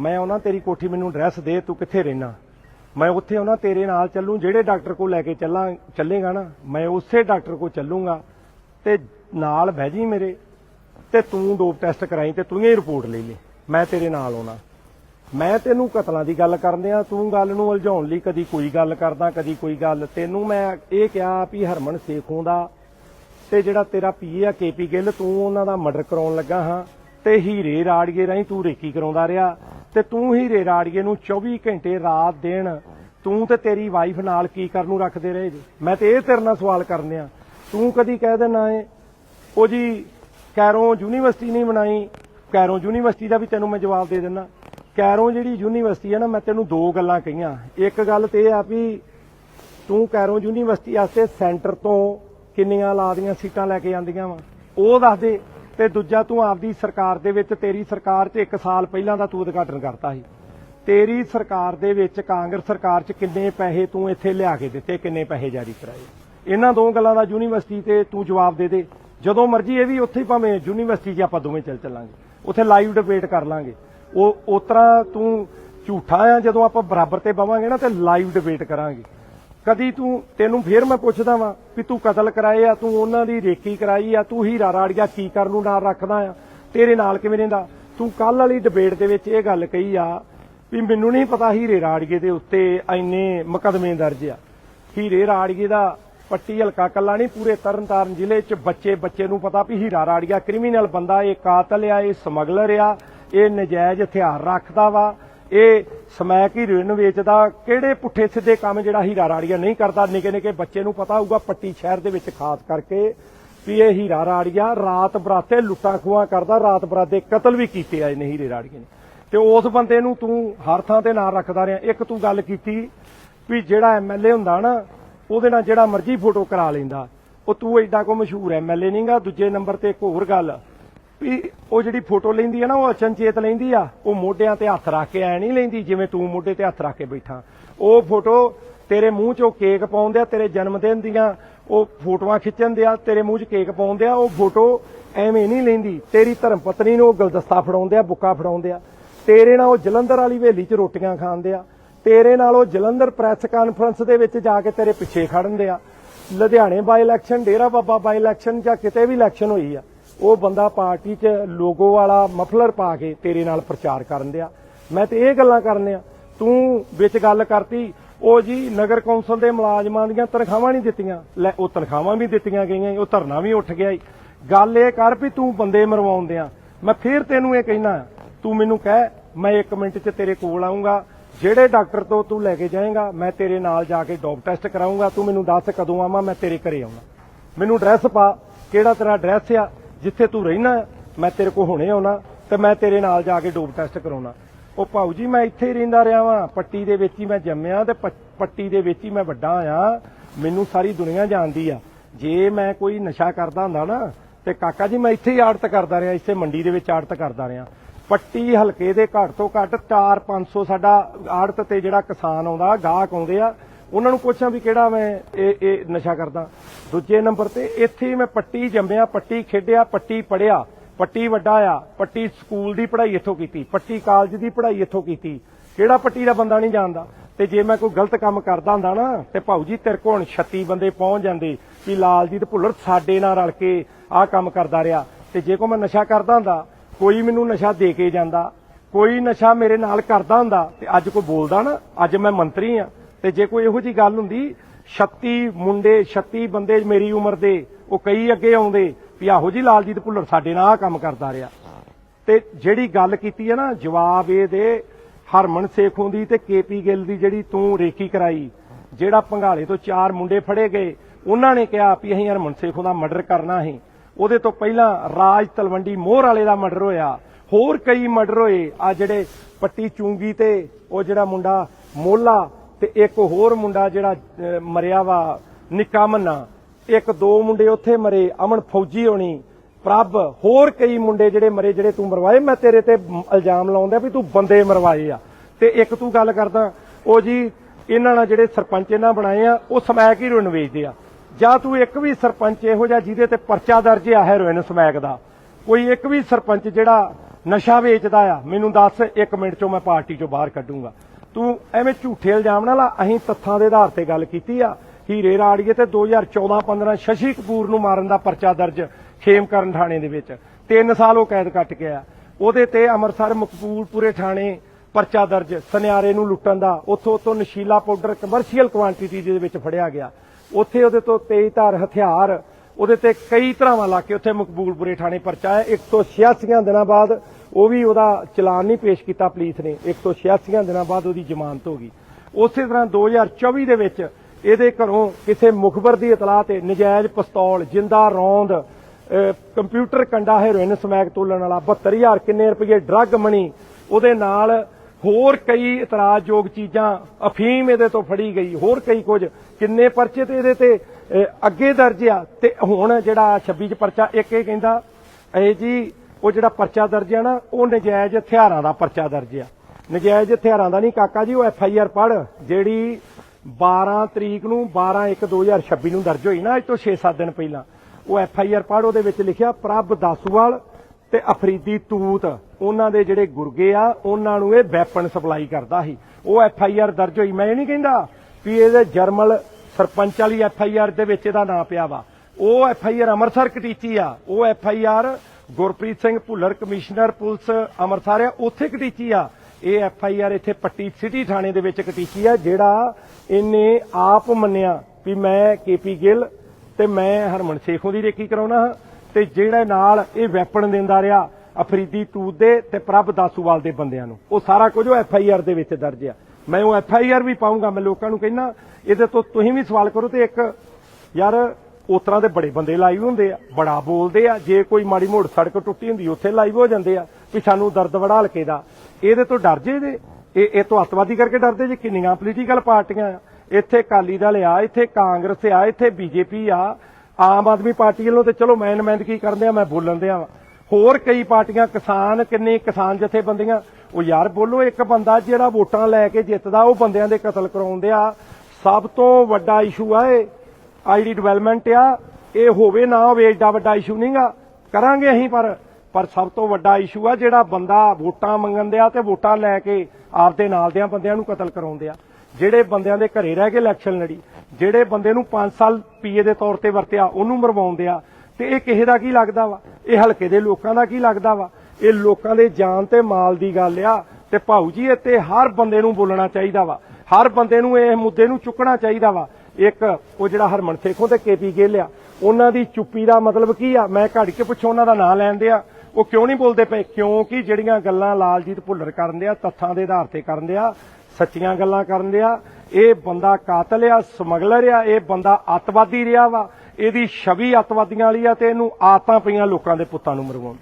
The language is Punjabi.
ਮੈਂ ਉਹਨਾਂ ਤੇਰੀ ਕੋਠੀ ਮੈਨੂੰ ਐਡਰੈਸ ਦੇ, ਤੂੰ ਕਿੱਥੇ ਰਹਿਣਾ? ਮੈਂ ਉੱਥੇ ਉਹਨਾਂ ਤੇਰੇ ਨਾਲ ਚੱਲੂ, ਜਿਹੜੇ ਡਾਕਟਰ ਕੋਲ ਲੈ ਕੇ ਚੱਲਾਂ, ਚੱਲੇਗਾ ਨਾ, ਮੈਂ ਉਸੇ ਡਾਕਟਰ ਕੋਲ ਚੱਲੂਗਾ। ਤੇ ਨਾਲ ਬਹਿ ਜੀ ਮੇਰੇ, ਤੇ ਤੂੰ ਡੋਪ ਟੈਸਟ ਕਰਾਈ ਤੇ ਤੂੰ ਹੀ ਰਿਪੋਰਟ ਲੈ ਲੈ, ਮੈਂ ਤੇਰੇ ਨਾਲ ਆਉਣਾ। ਮੈਂ ਤੈਨੂੰ ਕਤਲਾਂ ਦੀ ਗੱਲ ਕਰਨ ਆ ਤੂੰ ਗੱਲ ਨੂੰ ਉਲਝਾਉਣ ਲਈ ਕਦੀ ਕੋਈ ਗੱਲ ਕਰਦਾ, ਕਦੀ ਕੋਈ ਗੱਲ। ਤੈਨੂੰ ਮੈਂ ਇਹ ਕਿਹਾ ਵੀ ਹਰਮਨ ਸੇਖੋਂ ਦਾ ਤੇ ਜਿਹੜਾ ਤੇਰਾ ਪੀਏ ਆ ਕੇਪੀ ਗਿੱਲ, ਤੂੰ ਉਹਨਾਂ ਦਾ ਮਰਡਰ ਕਰਾਉਣ ਲੱਗਾ ਹਾਂ, ਤੇ ਹੀਰੇ ਰਾੜੀਏ ਰਾਹੀਂ ਤੂੰ ਰੇਕੀ ਕਰਾਉਂਦਾ ਰਿਹਾ। ਤੇ ਤੂੰ ਹੀਰੇ ਰਾੜੀਏ ਨੂੰ 24 ਘੰਟੇ ਰਾਤ ਦਿਨ ਤੂੰ ਤੇ ਤੇਰੀ ਵਾਈਫ ਨਾਲ ਕੀ ਕਰਨ ਨੂੰ ਰੱਖਦੇ ਰਹੇ ਜੀ? ਮੈਂ ਤੇ ਇਹ ਤੇਰੇ ਨਾਲ ਸਵਾਲ ਕਰਨੇ ਆ। ਤੂੰ ਕਦੀ ਕਹਿ ਦੇਣਾ ਏ, ਉਹ ਜੀ ਕੈਰੋਂ ਯੂਨੀਵਰਸਿਟੀ ਨਹੀਂ ਬਣਾਈ। ਕੈਰੋਂ ਯੂਨੀਵਰਸਿਟੀ ਦਾ ਵੀ ਤੈਨੂੰ ਮੈਂ ਜਵਾਬ ਦੇ ਦਿੰਦਾ। ਕੈਰੋਂ ਜਿਹੜੀ ਯੂਨੀਵਰਸਿਟੀ ਹੈ ਨਾ, ਮੈਂ ਤੈਨੂੰ ਦੋ ਗੱਲਾਂ ਕਹੀਆਂ। ਇੱਕ ਗੱਲ ਤੇ ਇਹ ਆ ਵੀ ਤੂੰ ਕੈਰੋਂ ਯੂਨੀਵਰਸਿਟੀ ਵਾਸਤੇ ਸੈਂਟਰ ਤੋਂ ਕਿੰਨੀਆਂ ਲਾ ਦੀਆਂ ਸੀਟਾਂ ਲੈ ਕੇ ਜਾਂਦੀਆਂ ਵਾ। ਉਹ ਦੱਸ ਦੇ ਤੇ ਦੂਜਾ ਤੂੰ ਆਪਦੀ ਸਰਕਾਰ ਦੇ ਵਿੱਚ, ਤੇਰੀ ਸਰਕਾਰ 'ਚ 1 ਸਾਲ ਪਹਿਲਾਂ ਦਾ ਤੂੰ ਉਦਘਾਟਨ ਕਰਤਾ ਸੀ। ਤੇਰੀ ਸਰਕਾਰ ਦੇ ਵਿੱਚ ਕਾਂਗਰਸ ਸਰਕਾਰ 'ਚ ਕਿੰਨੇ ਪੈਸੇ ਤੂੰ ਇੱਥੇ ਲਿਆ ਕੇ ਦਿੱਤੇ, ਕਿੰਨੇ ਪੈਸੇ ਜਾਰੀ ਕਰਾਏ? ਇਹਨਾਂ ਦੋ ਗੱਲਾਂ ਦਾ ਯੂਨੀਵਰਸਿਟੀ ਤੇ ਤੂੰ ਜਵਾਬ ਦੇ ਦੇ। ਜਦੋਂ ਮਰਜ਼ੀ ਇਹ ਵੀ ਉੱਥੇ ਹੀ ਭਾਵੇਂ ਯੂਨੀਵਰਸਿਟੀ 'ਚ ਆਪਾਂ ਦੋਵੇਂ ਚੱਲ ਚੱਲਾਂਗੇ। ਉੱਥੇ ਲਾਈਵ ਡਿਬੇਟ ਕਰ ਲਾਂਗੇ। ਉਹ, ਉਸ ਤਰ੍ਹਾਂ ਤੂੰ ਝੂਠਾ ਆ, ਜਦੋਂ ਆਪਾਂ ਬਰਾਬਰ ਤੇ ਬਵਾਂਗੇ ਨਾ, ਤੇ ਲਾਈਵ ਡਿਬੇਟ ਕਰਾਂਗੇ। ਕਦੀ ਤੂੰ, ਤੈਨੂੰ ਫੇਰ ਮੈਂ ਪੁੱਛਦਾ ਵਾਂ ਵੀ ਤੂੰ ਕਤਲ ਕਰਾਏ ਆ, ਤੂੰ ਉਹਨਾਂ ਦੀ ਰੇਕੀ ਕਰਾਈ ਆ, ਤੂੰ ਹੀਰਾ ਰਾੜੀਆ ਕੀ ਕਰਨ ਨੂੰ ਨਾਲ ਰੱਖਦਾ ਆ? ਤੇਰੇ ਨਾਲ ਕਿਵੇਂ ਰਹਿੰਦਾ? ਤੂੰ ਕੱਲ ਵਾਲੀ ਡਿਬੇਟ ਦੇ ਵਿੱਚ ਇਹ ਗੱਲ ਕਹੀ ਆ ਵੀ ਮੈਨੂੰ ਨਹੀਂ ਪਤਾ ਹੀਰੇ ਰਾੜੀਏ ਦੇ ਉੱਤੇ ਇੰਨੇ ਮੁਕਦਮੇ ਦਰਜ ਆ। ਹੀਰੇ ਰਾੜੀਏ ਦਾ ਪੱਟੀ ਹਲਕਾ ਕੱਲਾ ਨਹੀਂ ਪੂਰੇ ਤਰਨਤਾਰਨ ਜ਼ਿਲ੍ਹੇ 'ਚ ਬੱਚੇ ਬੱਚੇ ਨੂੰ ਪਤਾ ਵੀ ਹੀਰਾ ਰਾੜੀਆ ਕ੍ਰਿਮੀਨਲ ਬੰਦਾ, ਇਹ ਕਾਤਲ ਆ, ਇਹ ਸਮਗਲਰ ਆ, ਇਹ ਨਜਾਇਜ਼ ਹਥਿਆਰ ਰੱਖਦਾ ਵਾ। ਇਹ ਸਮੈਕ ਹੀਰੋਇਨ ਵੇਚਦਾ, ਕਿਹੜੇ ਪੁੱਠੇ ਸਿੱਧੇ ਕੰਮ ਜਿਹੜਾ ਹੀਰਾ ਰਾੜੀਆ ਨਹੀਂ ਕਰਦਾ? ਨਿੱਕੇ ਨਿੱਕੇ ਬੱਚੇ ਨੂੰ ਪਤਾ ਹੋਊਗਾ ਪੱਟੀ ਸ਼ਹਿਰ ਦੇ ਵਿੱਚ ਖਾਸ ਕਰਕੇ ਵੀ ਇਹ ਹੀਰਾ ਰਾੜੀਆ ਰਾਤ ਬਰਾਤੇ ਲੁੱਟਾਂ ਖੋਹਾਂ ਕਰਦਾ, ਰਾਤ ਬਰਾਤੇ ਕਤਲ ਵੀ ਕੀਤੇ ਆਏ ਨੇ ਹੀਰੇ ਰਾੜੀਏ ਨੇ। ਤੇ ਉਸ ਬੰਦੇ ਨੂੰ ਤੂੰ ਹਰ ਥਾਂ ਤੇ ਨਾਂ ਰੱਖਦਾ ਰਿਹਾ। ਇੱਕ ਤੂੰ ਗੱਲ ਕੀਤੀ ਵੀ ਜਿਹੜਾ ਐਮਐਲਏ ਹੁੰਦਾ ਨਾ, ਉਹਦੇ ਨਾਲ ਜਿਹੜਾ ਮਰਜ਼ੀ ਫੋਟੋ ਕਰਾ ਲੈਂਦਾ। ਉਹ ਤੂੰ ਐਡਾ ਕੋ ਮਸ਼ਹੂਰ ਐਮਐਲਏ ਨਹੀਂਗਾ ਦੂਜੇ ਨੰਬਰ ਤੇ ਇੱਕ ਹੋਰ ਗੱਲ ਵੀ ਉਹ ਜਿਹੜੀ ਫੋਟੋ ਲੈਂਦੀ ਆ ਨਾ, ਉਹ ਅਚਨਚੇਤ ਲੈਂਦੀ ਆ, ਉਹ ਮੋਢਿਆਂ ਤੇ ਹੱਥ ਰੱਖ ਕੇ ਐ ਨਹੀਂ ਲੈਂਦੀ ਜਿਵੇਂ ਤੂੰ ਮੋਢੇ ਤੇ ਹੱਥ ਰੱਖ ਕੇ ਬੈਠਾ। ਉਹ ਫੋਟੋ ਤੇਰੇ ਮੂੰਹ 'ਚੋਂ ਕੇਕ ਪਾਉਂਦੇ ਆ, ਤੇਰੇ ਜਨਮ ਦਿਨ ਦੀਆਂ ਉਹ ਫੋਟੋਆਂ ਖਿੱਚਣ ਦੇ ਆ ਤੇਰੇ ਮੂੰਹ 'ਚ ਕੇਕ ਪਾਉਂਦੇ ਆ, ਉਹ ਫੋਟੋ ਐਵੇਂ ਨਹੀਂ ਲੈਂਦੀ। ਤੇਰੀ ਧਰਮ ਪਤਨੀ ਨੂੰ ਉਹ ਗੁਲਦਸਤਾ ਫੜਾਉਂਦੇ ਆ, ਬੁੱਕਾ ਫੜਾਉਂਦੇ ਆ। ਤੇਰੇ ਨਾਲ ਉਹ ਜਲੰਧਰ ਵਾਲੀ ਹਵੇਲੀ 'ਚ ਰੋਟੀਆਂ ਖਾਂਦੇ ਆ। ਤੇਰੇ ਨਾਲ ਉਹ ਜਲੰਧਰ ਪ੍ਰੈਸ ਕਾਨਫਰੰਸ ਦੇ ਵਿੱਚ ਜਾ ਕੇ ਤੇਰੇ ਪਿੱਛੇ ਖੜਨਦੇ ਆ। ਲੁਧਿਆਣੇ ਬਾਈ ਇਲੈਕਸ਼ਨ ਡੇਰਾ ਬਾਬਾ ਬਾਈ ਇਲੈਕਸ਼ਨ ਜਾਂ ਕਿਤੇ ਵੀ ਇਲੈਕਸ਼ਨ ਹੋਈ ਆ। ਉਹ ਬੰਦਾ ਪਾਰਟੀ 'ਚ ਲੋਗੋ ਵਾਲਾ ਮਫਲਰ ਪਾ ਕੇ ਤੇਰੇ ਨਾਲ ਪ੍ਰਚਾਰ ਕਰਨ ਦਿਆ। ਮੈਂ ਤੇ ਇਹ ਗੱਲਾਂ ਕਰਨੇ ਆ ਤੂੰ ਵਿੱਚ ਗੱਲ ਕਰਤੀ, ਉਹ ਜੀ ਨਗਰ ਕੌਂਸਲ ਦੇ ਮੁਲਾਜ਼ਮਾਂ ਦੀਆਂ ਤਨਖਾਹਾਂ ਨਹੀਂ ਦਿੱਤੀਆਂ। ਲੈ, ਉਹ ਤਨਖਾਹਾਂ ਵੀ ਦਿੱਤੀਆਂ ਗਈਆਂ ਉਹ ਧਰਨਾ ਵੀ ਉੱਠ ਗਿਆ ਈ। ਗੱਲ ਇਹ ਕਰ ਵੀ ਤੂੰ ਬੰਦੇ ਮਰਵਾਉਂਦੇ ਆ ਮੈਂ ਫੇਰ ਤੈਨੂੰ ਇਹ ਕਹਿਣਾ, ਤੂੰ ਮੈਨੂੰ ਕਹਿ, ਮੈਂ 1 ਮਿੰਟ 'ਚ ਤੇਰੇ ਕੋਲ ਆਉਂਗਾ ਜਿਹੜੇ ਡਾਕਟਰ ਤੋਂ ਤੂੰ ਲੈ ਕੇ ਜਾਏਗਾ, ਮੈਂ ਤੇਰੇ ਨਾਲ ਜਾ ਕੇ ਡੋਪ ਟੈਸਟ ਕਰਾਉਂਗਾ ਤੂੰ ਮੈਨੂੰ ਦੱਸ ਕਦੋਂ ਆਵਾਂ, ਮੈਂ ਤੇਰੇ ਘਰੇ ਆਉਣਾ ਮੈਨੂੰ ਐਡਰੈਸ ਪਾ, ਕਿਹੜਾ ਤੇਰਾ ਐਡਰੈਸ ਆ ਜਿੱਥੇ ਤੂੰ ਰਹਿਣਾ, ਮੈਂ ਤੇਰੇ ਕੋਲ ਹੁਣੇ ਆਉਣਾ ਤੇ ਮੈਂ ਤੇਰੇ ਨਾਲ ਜਾ ਕੇ ਡੋਪ ਟੈਸਟ ਕਰਾਉਣਾ। ਉਹ ਭਾਊ ਜੀ, ਮੈਂ ਇੱਥੇ ਹੀ ਰਹਿੰਦਾ ਰਿਹਾ ਵਾਂ। ਪੱਟੀ ਦੇ ਵਿੱਚ ਹੀ ਮੈਂ ਜੰਮਿਆ ਤੇ ਪੱਟੀ ਦੇ ਵਿੱਚ ਹੀ ਮੈਂ ਵੱਡਾ ਆ ਮੈਨੂੰ ਸਾਰੀ ਦੁਨੀਆ ਜਾਣਦੀ ਆ। ਜੇ ਮੈਂ ਕੋਈ ਨਸ਼ਾ ਕਰਦਾ ਹੁੰਦਾ ਨਾ, ਤੇ ਕਾਕਾ ਜੀ, ਮੈਂ ਇੱਥੇ ਹੀ ਆੜਤ ਕਰਦਾ ਰਿਹਾ, ਇੱਥੇ ਮੰਡੀ ਦੇ ਵਿੱਚ ਆੜਤ ਕਰਦਾ ਰਿਹਾ। ਪੱਟੀ ਹਲਕੇ ਦੇ ਘੱਟ ਤੋਂ ਘੱਟ 4-500 ਸਾਡਾ ਆੜਤ ਤੇ ਜਿਹੜਾ ਕਿਸਾਨ ਆਉਂਦਾ, ਗਾਹਕ ਆਉਂਦੇ ਆ, ਉਹਨਾਂ ਨੂੰ ਪੁੱਛਾਂ ਵੀ ਕਿਹੜਾ ਮੈਂ ਇਹ ਇਹ ਨਸ਼ਾ ਕਰਦਾ। ਦੂਜੇ ਨੰਬਰ ਤੇ ਇੱਥੇ ਮੈਂ ਪੱਟੀ ਜੰਮਿਆ, ਪੱਟੀ ਖੇਡਿਆ, ਪੱਟੀ ਪੜਿਆ ਪੱਟੀ ਵੱਡਾ ਆ ਪੱਟੀ ਸਕੂਲ ਦੀ ਪੜ੍ਹਾਈ ਇੱਥੋਂ ਕੀਤੀ, ਪੱਟੀ ਕਾਲਜ ਦੀ ਪੜ੍ਹਾਈ ਇੱਥੋਂ ਕੀਤੀ। ਕਿਹੜਾ ਪੱਟੀ ਦਾ ਬੰਦਾ ਨਹੀਂ ਜਾਣਦਾ? ਤੇ ਜੇ ਮੈਂ ਕੋਈ ਗਲਤ ਕੰਮ ਕਰਦਾ ਹੁੰਦਾ ਨਾ, ਤੇ ਭਾਊ ਜੀ ਤੇਰੇ ਕੋਲ 36 ਬੰਦੇ ਪਹੁੰਚ ਜਾਂਦੇ ਵੀ ਲਾਲਜੀਤ ਭੁੱਲਰ ਸਾਡੇ ਨਾਲ ਰਲ ਕੇ ਆਹ ਕੰਮ ਕਰਦਾ ਰਿਹਾ। ਤੇ ਜੇ ਕੋ ਮੈਂ ਨਸ਼ਾ ਕਰਦਾ ਹੁੰਦਾ, ਕੋਈ ਮੈਨੂੰ ਨਸ਼ਾ ਦੇ ਕੇ ਜਾਂਦਾ, ਕੋਈ ਨਸ਼ਾ ਮੇਰੇ ਨਾਲ ਕਰਦਾ ਹੁੰਦਾ, ਤੇ ਅੱਜ ਕੋਈ ਬੋਲਦਾ ਨਾ, ਅੱਜ ਮੈਂ ਮੰਤਰੀ ਆ ਤੇ ਜੇ ਕੋਈ ਇਹੋ ਜੀ ਗੱਲ ਹੁੰਦੀ 36 ਮੁੰਡੇ 36 ਬੰਦੇ ਮੇਰੀ ਉਮਰ ਦੇ, ਉਹ ਕਈ ਅੱਗੇ ਆਉਂਦੇ ਵੀ ਆਹੋ ਜੀ ਲਾਲਜੀਤ ਭੁੱਲਰ ਸਾਡੇ ਨਾਲ ਆਹ ਕੰਮ ਕਰਦਾ ਰਿਹਾ। ਤੇ ਜਿਹੜੀ ਗੱਲ ਕੀਤੀ ਹੈ ਨਾ, ਜਵਾਬ ਇਹ ਦੇ, ਹਰਮਨ ਸੇਖੋਂ ਦੀ ਤੇ ਕੇਪੀ ਗਿੱਲ ਦੀ ਜਿਹੜੀ ਤੂੰ ਰੇਕੀ ਕਰਾਈ, ਜਿਹੜਾ ਪੰਘਾਲੇ ਤੋਂ ਚਾਰ ਮੁੰਡੇ ਫੜੇ ਗਏ, ਉਹਨਾਂ ਨੇ ਕਿਹਾ ਵੀ ਅਸੀਂ ਹਰਮਨ ਸੇਖੋਂ ਦਾ ਮਰਡਰ ਕਰਨਾ ਹੈ ਉਹਦੇ ਤੋਂ ਪਹਿਲਾਂ ਰਾਜ ਤਲਵੰਡੀ ਮੋਹਰ ਵਾਲੇ ਦਾ ਮਰਡਰ ਹੋਇਆ। ਹੋਰ ਕਈ ਮਰਡਰ ਹੋਏ ਆ ਜਿਹੜੇ ਪੱਟੀ ਚੂੰਗੀ ਤੇ ਉਹ ਜਿਹੜਾ ਮੁੰਡਾ ਮੋਲਾ ਤੇ ਇੱਕ ਹੋਰ ਮੁੰਡਾ ਜਿਹੜਾ ਮਰਿਆ ਵਾ, ਨਿੱਕਾ ਮੰਨਾ। ਇੱਕ ਦੋ ਮੁੰਡੇ ਉੱਥੇ ਮਰੇ, ਅਮਨ ਫੌਜੀ ਹੋਣੀ। ਪ੍ਰਭ, ਹੋਰ ਕਈ ਮੁੰਡੇ ਜਿਹੜੇ ਮਰੇ, ਜਿਹੜੇ ਤੂੰ ਮਰਵਾਏ। ਮੈਂ ਤੇਰੇ ਤੇ ਇਲਜ਼ਾਮ ਲਾਉਂਦਾ ਵੀ ਤੂੰ ਬੰਦੇ ਮਰਵਾਏ ਆ। ਤੇ ਇੱਕ ਤੂੰ ਗੱਲ ਕਰਦਾ, ਉਹ ਜੀ, ਇਹਨਾਂ ਨਾਲ ਜਿਹੜੇ ਸਰਪੰਚ ਇਹਨਾਂ ਬਣਾਏ ਆ, ਉਹ ਸਮੈਕ ਹੀ ਹੀਰੋਇਨ ਵੇਚਦੇ ਆ। ਜਾਂ ਤੂੰ ਇੱਕ ਵੀ ਸਰਪੰਚ ਇਹੋ ਜਿਹਾ ਜਿਹਦੇ ਤੇ ਪਰਚਾ ਦਰਜ ਆ ਹੈਰੋਇਨ ਸਮੈਕ ਦਾ। ਕੋਈ ਇੱਕ ਵੀ ਸਰਪੰਚ ਜਿਹੜਾ ਨਸ਼ਾ ਵੇਚਦਾ ਆ, ਮੈਨੂੰ ਦੱਸ 1 ਮਿੰਟ ਚੋਂ ਮੈਂ ਪਾਰਟੀ ਚੋਂ ਬਾਹਰ ਕੱਢੂੰਗਾ। ਤੂੰ ਐਵੇਂ ਝੂਠੇ ਇਲਜ਼ਾਮ ਨਾਲ ਅਸੀਂ ਤੱਥਾਂ ਦੇ ਆਧਾਰ ਤੇ ਗੱਲ ਕੀਤੀ ਆ। ਹੀਰੇ ਰਾੜੀਏ ਤੇ 2014-15 ਸ਼ਸ਼ੀ ਕਪੂਰ ਨੂੰ ਮਾਰਨ ਦਾ ਪਰਚਾ ਦਰਜ ਖੇਮਕਰਨ ਥਾਣੇ ਦੇ ਵਿੱਚ। 3 ਸਾਲ ਉਹ ਕੈਦ ਕੱਟ ਗਿਆ ਉਹਦੇ ਤੇ ਅੰਮ੍ਰਿਤਸਰ ਮਕਬੂਲਪੁਰੇ ਥਾਣੇ ਪਰਚਾ ਦਰਜ। ਸੁਨਿਆਰੇ ਨੂੰ ਲੁੱਟਣ ਦਾ ਉੱਥੋਂ ਤੋਂ ਨਸ਼ੀਲਾ ਪਾਊਡਰ ਕਮਰਸ਼ੀਅਲ ਕੁਆਂਟੀਟੀ ਦੇ ਵਿੱਚ ਫੜਿਆ ਗਿਆ। ਉੱਥੇ ਉਹਦੇ ਤੋਂ ਤੇਜ਼ ਧਾਰ ਹਥਿਆਰ, ਉਹਦੇ ਤੇ ਕਈ ਤਰ੍ਹਾਂਵਾਂ ਲਾ ਕੇ ਉੱਥੇ ਮਕਬੂਲਪੁਰੇ ਥਾਣੇ ਪਰਚਾ ਹੈ। 186 ਦਿਨਾਂ ਬਾਅਦ ਉਹ ਵੀ ਉਹਦਾ ਚਲਾਨ ਨਹੀਂ ਪੇਸ਼ ਕੀਤਾ ਪੁਲਿਸ ਨੇ। 186 ਦਿਨਾਂ ਬਾਅਦ ਉਹਦੀ ਜ਼ਮਾਨਤ ਹੋ ਗਈ। ਉਸੇ ਤਰ੍ਹਾਂ 2024 ਦੇ ਵਿੱਚ ਇਹਦੇ ਘਰੋਂ ਕਿਸੇ ਮੁਖਬਰ ਦੀ ਇਤਲਾਹ ਤੇ ਨਜਾਇਜ਼ ਪਿਸਤੌਲ ਜਿੰਦਾ ਰੌਂਦ ਅਹ, ਕੰਪਿਊਟਰ ਕੰਡਾ ਹੈਰੋਇਨ ਸਮੈਕ ਤੋਲਣ ਵਾਲਾ 72000 ਕਿੰਨੇ ਰੁਪਏ ਡਰੱਗ ਮਣੀ ਉਹਦੇ ਨਾਲ ਹੋਰ ਕਈ ਇਤਰਾਜ਼ਯੋਗ ਚੀਜ਼ਾਂ ਅਫੀਮ ਇਹਦੇ ਤੋਂ ਫੜੀ ਗਈ। ਹੋਰ ਕਈ ਕੁਝ। ਕਿੰਨੇ ਪਰਚੇ ਤੇ ਇਹਦੇ ਤੇ ਅੱਗੇ ਦਰਜ ਆ। ਤੇ ਹੁਣ ਜਿਹੜਾ 26 ਚ ਪਰਚਾ ਇੱਕ ਇਹ ਕਹਿੰਦਾ ਇਹ ਜੀ ਉਹ ਜਿਹੜਾ ਪਰਚਾ ਦਰਜ ਆ ਨਾ, ਉਹ ਨਜਾਇਜ਼ ਹਥਿਆਰਾਂ ਦਾ ਪਰਚਾ ਦਰਜ ਆ। ਨਜਾਇਜ਼ ਹਥਿਆਰਾਂ ਦਾ ਨਹੀਂ ਕਾਕਾ ਜੀ, ਉਹ ਐਫ ਆਈ ਆਰ ਪੜ ਜਿਹੜੀ 12 ਤਰੀਕ ਨੂੰ 12 1 2026 ਨੂੰ ਦਰਜ ਹੋਈ ਨਾ, ਅੱਜ ਤੋਂ 6-7 ਦਿਨ ਪਹਿਲਾਂ। ਉਹ ਐਫ ਆਈ ਆਰ ਪੜ ਉਹਦੇ ਵਿੱਚ ਲਿਖਿਆ, ਪ੍ਰਭ ਦਾਸੂਵਾਲ ਤੇ ਅਫਰੀਦੀ ਤੂਤ, ਉਹਨਾਂ ਦੇ ਜਿਹੜੇ ਗੁਰਗੇ ਆ, ਉਹਨਾਂ ਨੂੰ ਇਹ ਵੈਪਨ ਸਪਲਾਈ ਕਰਦਾ ਸੀ। ਉਹ ਐਫ ਆਈ ਆਰ ਦਰਜ ਹੋਈ, ਮੈਂ ਇਹ ਨਹੀਂ ਕਹਿੰਦਾ ਵੀ ਇਹਦੇ ਜਰਮਲ ਸਰਪੰਚ ਵਾਲੀ ਐਫ ਆਈ ਆਰ ਦੇ ਵਿੱਚ ਇਹਦਾ ਨਾਂ ਪਿਆ ਵਾ। ਉਹ ਐਫ ਆਈ ਆਰ ਅੰਮ੍ਰਿਤਸਰ ਕਟੀਚੀ ਆ। ਉਹ F I R Gurpreet Singh Bhullar, commissioner police Amritsar ਆ। ਉੱਥੇ ਕਟੀਚੀ ਆ। ਇਹ ਐਫ ਆਈ ਆਰ ਇੱਥੇ ਪੱਟੀ ਸਿਟੀ ਥਾਣੇ ਦੇ ਵਿੱਚ ਕਟੀਚੀ ਆ, ਜਿਹੜਾ ਇਹਨੇ ਆਪ ਮੰਨਿਆ ਵੀ ਮੈਂ ਕੇਪੀ ਗਿੱਲ ਤੇ ਮੈਂ ਹਰਮਨ ਸੇਖੋਂ ਦੀ ਰੇਕੀ ਕਰਾਉਣਾ ਹਾਂ ਤੇ ਜਿਹੜੇ ਨਾਲ ਇਹ ਵੈਪਨ ਦਿੰਦਾ ਰਿਹਾ ਅਫਰੀਦੀ ਤੂਤ ਦੇ ਤੇ ਪ੍ਰਭ ਦਾਸੂਵਾਲ ਦੇ ਬੰਦਿਆਂ ਨੂੰ। ਉਹ ਸਾਰਾ ਕੁਝ ਉਹ ਐਫ ਆਈ ਆਰ ਦੇ ਵਿੱਚ ਦਰਜ ਆ। ਮੈਂ ਉਹ ਐਫ ਆਈ ਆਰ ਵੀ ਪਾਉਂਗਾ, ਮੈਂ ਲੋਕਾਂ ਨੂੰ ਕਹਿੰਦਾ, ਇਹਦੇ ਤੋਂ ਤੁਸੀਂ ਵੀ ਸਵਾਲ ਕਰੋ ਤੇ ਇੱਕ, ਯਾਰ ਉਸ ਤਰ੍ਹਾਂ ਦੇ ਬੜੇ ਬੰਦੇ ਲਾਈਵ ਹੁੰਦੇ ਆ, ਬੜਾ ਬੋਲਦੇ ਆ, ਜੇ ਕੋਈ ਮਾੜੀ ਮੋੜ ਸੜਕ ਟੁੱਟੀ ਹੁੰਦੀ, ਉੱਥੇ ਲਾਈਵ ਹੋ ਜਾਂਦੇ ਆ, ਵੀ ਸਾਨੂੰ ਦਰਦ ਬੜਾ ਹਲਕੇ ਦਾ। ਇਹਦੇ ਤੋਂ ਡਰ ਜੇ ਜੇ ਇਹ ਇਹ ਤੋਂ ਅੱਤਵਾਦੀ ਕਰਕੇ ਡਰਦੇ ਜੇ? ਕਿੰਨੀਆਂ ਪੋਲੀਟੀਕਲ ਪਾਰਟੀਆਂ ਇੱਥੇ ਅਕਾਲੀ ਦਲ ਆ, ਇੱਥੇ ਕਾਂਗਰਸ ਆ, ਇੱਥੇ ਬੀਜੇਪੀ ਆ, ਆਮ ਆਦਮੀ ਪਾਰਟੀ ਵੱਲੋਂ ਤੇ ਚਲੋ ਮੈਂ ਨੁਮਾਇੰਦਗੀ ਕਰਦੇ ਆ ਮੈਂ ਬੋਲਣ ਦਿਆਂ ਹੋਰ ਕਈ ਪਾਰਟੀਆਂ, ਕਿਸਾਨ, ਕਿੰਨੇ ਕਿਸਾਨ ਜਥੇਬੰਦੀਆਂ, ਉਹ ਯਾਰ ਬੋਲੋ, ਇੱਕ ਬੰਦਾ ਜਿਹੜਾ ਵੋਟਾਂ ਲੈ ਕੇ ਜਿੱਤਦਾ, ਉਹ ਬੰਦਿਆਂ ਦੇ ਕਤਲ ਕਰਾਉਂਦੇ ਆ। ਸਭ ਤੋਂ ਵੱਡਾ ਇਸ਼ੂ ਆ ਇਹ। ਆਈਡੀ ਡਿਵੈਲਪਮੈਂਟ ਆ, ਇਹ ਹੋਵੇ ਨਾ ਹੋਵੇ, ਏਡਾ ਵੱਡਾ ਇਸ਼ੂ ਨਹੀਂਗਾ ਕਰਾਂਗੇ ਅਸੀਂ ਪਰ ਪਰ ਸਭ ਤੋਂ ਵੱਡਾ ਇਸ਼ੂ ਆ ਜਿਹੜਾ ਬੰਦਾ ਵੋਟਾਂ ਮੰਗਣ ਦਿਆ ਤੇ ਵੋਟਾਂ ਲੈ ਕੇ ਆਪਦੇ ਨਾਲ ਦਿਆਂ ਬੰਦਿਆਂ ਨੂੰ ਕਤਲ ਕਰਾਉਂਦੇ ਆ ਜਿਹੜੇ ਬੰਦਿਆਂ ਦੇ ਘਰੇ ਰਹਿ ਕੇ ਇਲੈਕਸ਼ਨ ਲੜੀ, ਜਿਹੜੇ ਬੰਦੇ ਨੂੰ 5 ਸਾਲ ਪੀਏ ਦੇ ਤੌਰ ਤੇ ਵਰਤਿਆ, ਉਹਨੂੰ ਮਰਵਾਉਂਦੇ ਆ ਤੇ ਇਹ ਕਿਸੇ ਦਾ ਕੀ ਲੱਗਦਾ ਵਾ? ਇਹ ਹਲਕੇ ਦੇ ਲੋਕਾਂ ਦਾ ਕੀ ਲੱਗਦਾ ਵਾ? ਇਹ ਲੋਕਾਂ ਦੇ ਜਾਨ ਤੇ ਮਾਲ ਦੀ ਗੱਲ ਆ। ਤੇ ਭਾਊ ਜੀ, ਇੱਥੇ ਹਰ ਬੰਦੇ ਨੂੰ ਬੋਲਣਾ ਚਾਹੀਦਾ ਵਾ। ਹਰ ਬੰਦੇ ਨੂੰ ਇਹ ਮੁੱਦੇ ਨੂੰ ਚੁੱਕਣਾ ਚਾਹੀਦਾ ਵਾ। ਇੱਕ ਉਹ ਜਿਹੜਾ ਹਰਮਨ ਸੇਖੋਂ ਤੇ ਕੇਪੀ ਗਿੱਲ ਆ, ਉਹਨਾਂ ਦੀ ਚੁੱਪੀ ਦਾ ਮਤਲਬ ਕੀ ਆ? ਮੈਂ ਘੜ ਕੇ ਪੁੱਛੋ, ਉਹਨਾਂ ਦਾ ਨਾਂ ਲੈਂਦੇ ਆ। ਉਹ ਕਿਉਂ ਨਹੀਂ ਬੋਲਦੇ ਪਏ? ਕਿਉਂਕਿ ਜਿਹੜੀਆਂ ਗੱਲਾਂ ਲਾਲਜੀਤ ਭੁੱਲਰ ਕਰਨ ਦੇ ਤੱਥਾਂ ਦੇ ਆਧਾਰ ਤੇ ਕਰਨ ਦਿਆ ਸੱਚੀਆਂ ਗੱਲਾਂ ਕਰਨ ਦੇ ਆ, ਇਹ ਬੰਦਾ ਕਾਤਲ ਆ, ਸਮਗਲਰ ਆ, ਇਹ ਬੰਦਾ ਅੱਤਵਾਦੀ ਰਿਹਾ ਵਾ। ਇਹਦੀ ਛਵੀ ਅੱਤਵਾਦੀਆਂ ਵਾਲੀ ਆ ਤੇ ਇਹਨੂੰ ਆਤਾਂ ਪਈਆਂ ਲੋਕਾਂ ਦੇ ਪੁੱਤਾਂ ਨੂੰ ਮਰਵਾਉਂਦੀ